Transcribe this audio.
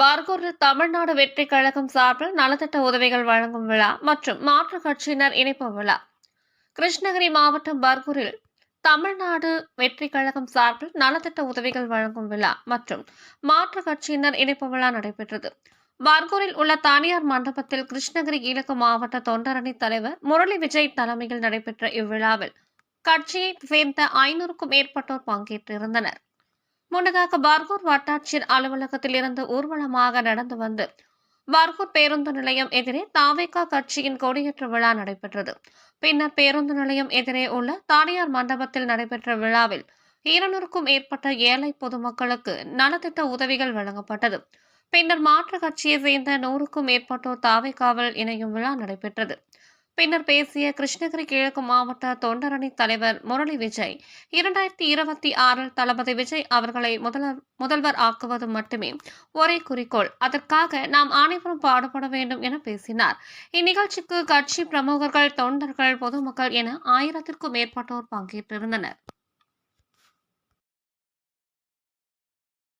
பர்கூரில் தமிழ்நாடு வெற்றி கழகம் சார்பில் நலத்திட்ட உதவிகள் வழங்கும் விழா மற்றும் மாற்றுக் கட்சியினர் இணைப்பு விழா. கிருஷ்ணகிரி மாவட்டம் பர்கூரில் தமிழ்நாடு வெற்றி கழகம் சார்பில் நலத்திட்ட உதவிகள் வழங்கும் விழா மற்றும் மாற்றுக் கட்சியினர் இணைப்பு விழா நடைபெற்றது. பர்கூரில் உள்ள தனியார் மண்டபத்தில் கிருஷ்ணகிரி கிழக்கு மாவட்ட தொண்டரணி தலைவர் முரளி விஜய் தலைமையில் நடைபெற்ற இவ்விழாவில் கட்சியைச் சேர்ந்த ஐநூறுக்கும் மேற்பட்டோர் பங்கேற்றிருந்தனர். முன்னதாக பர்கூர் வட்டாட்சியர் அலுவலகத்தில் இருந்து ஊர்வலமாக நடந்து வந்து பர்கூர் பேருந்து நிலையம் எதிரே தாவேகா கட்சியின் கொடியேற்ற விழா நடைபெற்றது. பின்னர் பேருந்து நிலையம் எதிரே உள்ள தானியார் மண்டபத்தில் நடைபெற்ற விழாவில் இருநூறுக்கும் மேற்பட்ட ஏழை பொதுமக்களுக்கு நலத்திட்ட உதவிகள் வழங்கப்பட்டது. பின்னர் மாற்றுக் கட்சியை சேர்ந்த நூறுக்கும் மேற்பட்டோர் தாவேகாவில் இணையும் விழா நடைபெற்றது. பின்னர் பேசிய கிருஷ்ணகிரி கிழக்கு மாவட்ட தொண்டரணி தலைவர் முரளி விஜய் இரண்டாயிரத்தி இருபத்தி ஆறில் தளபதி விஜய் அவர்களை முதல்வர் முதல்வர் ஆக்குவது மட்டுமே ஒரே குறிக்கோள். அதற்காக நாம் அனைவரும் பாடுபட வேண்டும் என பேசினார். இந்நிகழ்ச்சிக்கு கட்சி பிரமுகர்கள் தொண்டர்கள் பொதுமக்கள் என ஆயிரத்திற்கும் மேற்பட்டோர் பங்கேற்றிருந்தனர்.